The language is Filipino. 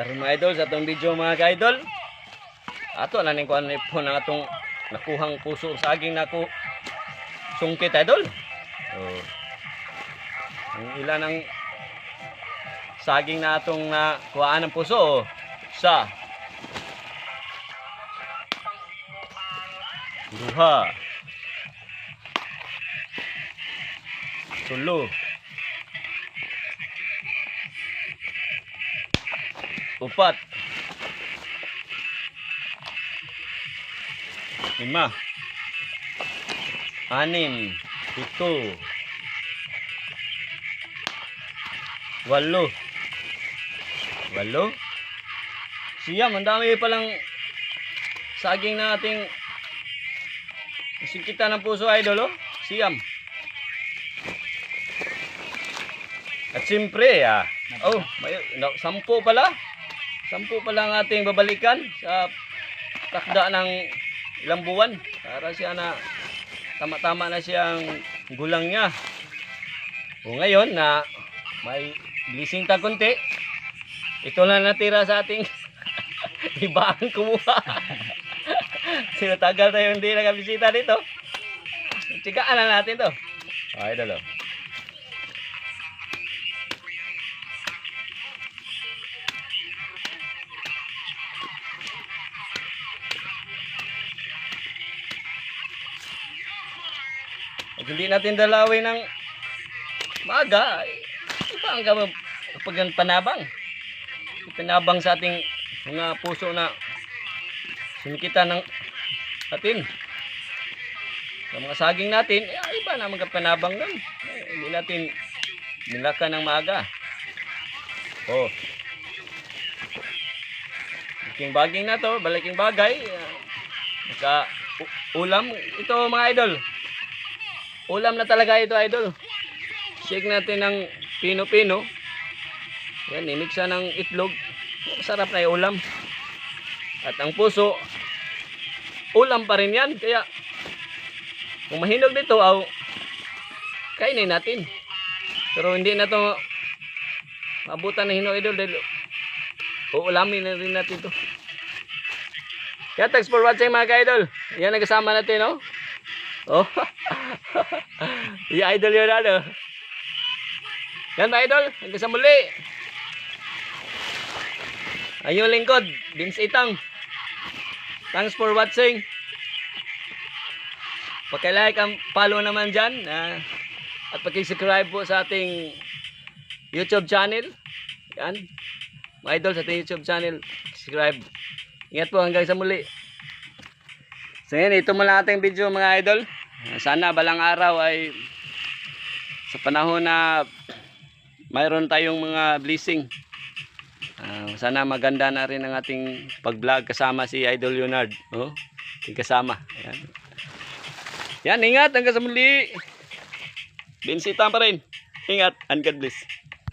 Karon mga idol sa atong video mga ka-idol. Ato na ning kuan po na atong nakuhang puso sa aging naku sungkit idol. Oh. Ang ilan ang saging na atong na kuhaan ng puso oh. sa duha tulo upat. Lima. Anim. Pito walo. Walo? Siyam ang dami palang saging na ating kita ng puso idol oh. Siyam. At siyempre ah oh may no, sampu pala sampu pala ang ating babalikan sa takda ng ilang buwan. Para siya na tama-tama na siyang gulang niya. O ngayon na may blessing ta konti ito na natira sa ating iba ang kumuha. Sino tagal tayo hindi nakabisita dito? Tsikaan na natin to. Ay dalo Pag hindi natin dalawin ng maga, eh, iba ang kapag ang panabang. Panabang sa ating mga puso na sinikita ng atin. Sa mga saging natin, eh, iba na mga panabang nun. Eh, hindi natin nilaka ng maaga. Oh. Balaking baging na to, balaking bagay. Uh, naka ulam. Ito mga idol. Ulam na talaga ito, idol. Shake natin ng pino-pino. Yan, imiksa ng itlog. Sarap na yung ulam. At ang puso, ulam pa rin yan. Kaya, kung mahinog dito, aw, kainin natin. Pero hindi na to mabutan na hinog, idol. Dahil uulamin na rin natin to. Kaya thanks for watching mga ka-idol. Yan nagkasama natin, no? Oh. Yung idol yun ano. Yan mga idol, hanggang sa muli. Ayun lingkod, Vince Itang. Thanks for watching. Paki-like ang follow naman dyan. ah, at paki-subscribe po sa ating YouTube channel. Yan. Mga idol sa ating YouTube channel. Subscribe. Ingat po hanggang sa muli. So yan, ito muna ating video mga idol. Sana balang araw ay sa panahon na mayroon tayong mga blessing. Ah, sana maganda na rin ang ating pag-vlog kasama si Idol Leonard. Oh, yung kasama. Ayan. Yan, ingat hanggang sa muli. Binsita pa rin. Ingat and God bless.